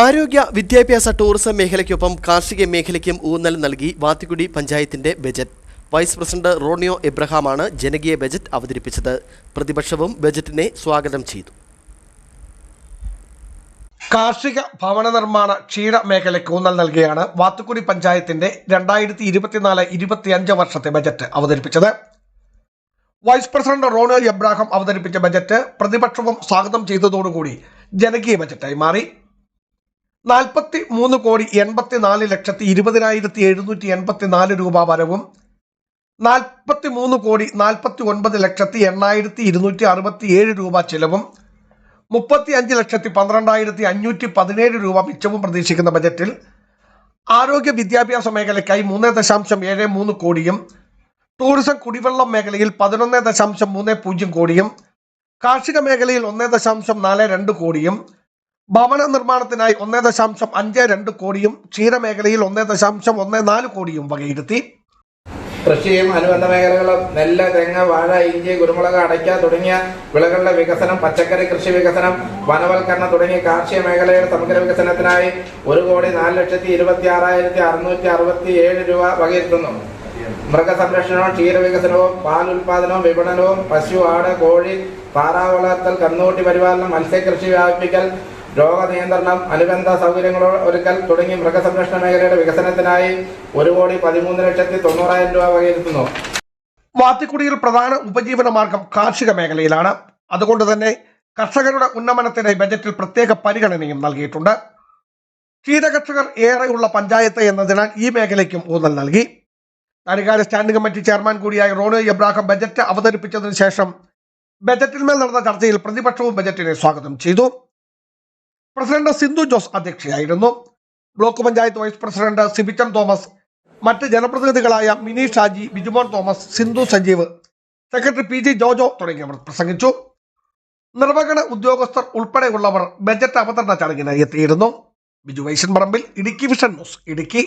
ആരോഗ്യ വിദ്യാഭ്യാസ ടൂറിസം മേഖലയ്ക്കൊപ്പം കാർഷിക മേഖലയ്ക്കും ഊന്നൽ നൽകി വാത്തിക്കുടി പഞ്ചായത്തിന്റെ ബജറ്റ്. വൈസ് പ്രസിഡന്റ് റോണിയോ എബ്രഹാമാണ് ജനകീയ ബജറ്റ് അവതരിപ്പിച്ചത്. പ്രതിപക്ഷവും ബജറ്റിനെ സ്വാഗതം ചെയ്തു. കാർഷിക ഭവന നിർമ്മാണ ക്ഷീര മേഖലയ്ക്ക് ഊന്നൽ നൽകിയാണ് വാത്തുക്കുടി പഞ്ചായത്തിന്റെ രണ്ടായിരത്തി ഇരുപത്തിനാല് ഇരുപത്തിയഞ്ച് വർഷത്തെ ബജറ്റ് അവതരിപ്പിച്ചത്. വൈസ് പ്രസിഡന്റ് റോണോ എബ്രാഹിം അവതരിപ്പിച്ച ബജറ്റ് പ്രതിപക്ഷവും സ്വാഗതം ചെയ്തതോടുകൂടി ജനകീയ ബജറ്റായി മാറി. നാൽപ്പത്തി മൂന്ന് കോടി എൺപത്തിനാല് ലക്ഷത്തി ഇരുപതിനായിരത്തി എഴുന്നൂറ്റി എൺപത്തി നാല് രൂപ വരവും നാൽപ്പത്തി മൂന്ന് കോടി നാൽപ്പത്തി ഒൻപത് ലക്ഷത്തി എണ്ണായിരത്തി ഇരുന്നൂറ്റി അറുപത്തി ഏഴ് രൂപ ചെലവും മുപ്പത്തി അഞ്ച് ലക്ഷത്തി പന്ത്രണ്ടായിരത്തി അഞ്ഞൂറ്റി പതിനേഴ് രൂപ മിച്ചവും പ്രതീക്ഷിക്കുന്ന ബജറ്റിൽ ആരോഗ്യ വിദ്യാഭ്യാസ മേഖലയ്ക്കായി മൂന്ന് ദശാംശം ഏഴ് മൂന്ന് കോടിയും ടൂറിസം കുടിവെള്ളം മേഖലയിൽ പതിനൊന്ന് ദശാംശം മൂന്ന് പൂജ്യം കോടിയും കാർഷിക മേഖലയിൽ ഒന്ന് ദശാംശം നാല് രണ്ട് കോടിയും ഭവന നിർമ്മാണത്തിനായി ഒന്നേ ദശാംശം അഞ്ച് രണ്ട് കോടിയും ക്ഷീരമേഖലയിൽ ഒന്നേ ദശാംശം ഒന്നേ നാല് കോടിയും വകയിരുത്തി. കൃഷിയും അനുബന്ധ മേഖലകളും നെല്ല് തെങ്ങ് വാഴ ഇഞ്ചി കുരുമുളക് അടയ്ക്ക തുടങ്ങിയ വിളകളുടെ വികസനം പച്ചക്കറി കൃഷി വികസനം വനവൽക്കരണം തുടങ്ങിയ കാർഷിക മേഖലയുടെ സമഗ്ര വികസനത്തിനായി ഒരു കോടി നാല് ലക്ഷത്തി ഇരുപത്തി ആറായിരത്തി അറുന്നൂറ്റി അറുപത്തി ഏഴ് രൂപ വകയിരുത്തുന്നു. മൃഗസംരക്ഷണവും ക്ഷീരവികസനവും പാൽ ഉൽപാദനവും വിപണനവും പശു ആട് കോഴി താറാവ് വളർത്തൽ കന്നുകൂട്ടി പരിപാലനം മത്സ്യകൃഷി വ്യാപിപ്പിക്കൽ രോഗനിയന്ത്രണം അനുബന്ധ സൗകര്യങ്ങൾ ഒരുക്കൽ തുടങ്ങി മൃഗസംരക്ഷണ മേഖലയുടെ വികസനത്തിനായി ഒരു കോടി പതിമൂന്ന് ലക്ഷത്തി തൊണ്ണൂറായിരം രൂപ വകയിരുത്തുന്നു. വാത്തിക്കുടിയിൽ പ്രധാന ഉപജീവന മാർഗം കാർഷിക മേഖലയിലാണ്. അതുകൊണ്ട് തന്നെ കർഷകരുടെ ഉന്നമനത്തിന് ബജറ്റിൽ പ്രത്യേക പരിഗണനയും നൽകിയിട്ടുണ്ട്. ക്ഷീരകർഷകർ ഏറെയുള്ള പഞ്ചായത്ത് എന്നതിനാൽ ഈ മേഖലയ്ക്കും ഊന്നൽ നൽകി. ധനകാര്യ സ്റ്റാൻഡിംഗ് കമ്മിറ്റി ചെയർമാൻ കൂടിയായ റോണോ എബ്രാഹിം ബജറ്റ് അവതരിപ്പിച്ചതിനു ശേഷം ബജറ്റിന്മേൽ നടന്ന ചർച്ചയിൽ പ്രതിപക്ഷവും ബജറ്റിനെ സ്വാഗതം ചെയ്തു. President Sindhu Jose അധ്യക്ഷയായിരുന്നു. Block panchayat vice president Sibichan Thomas മറ്റ് ജനപ്രതിനിധികളായ Mini Shaji Bijumon Thomas Sindhu Sajeev secretary P G Jojo തുടങ്ങിയവർ പ്രസംഗിച്ചു. നിർവഹണ ഉദ്യോഗസ്ഥർ ഉൾപ്പെടെയുള്ളവർ ബജറ്റ് അവതരണ ചടങ്ങിന് എത്തിയിരുന്നു. Biju Vaishan Parambil Idukki vision news Idukki.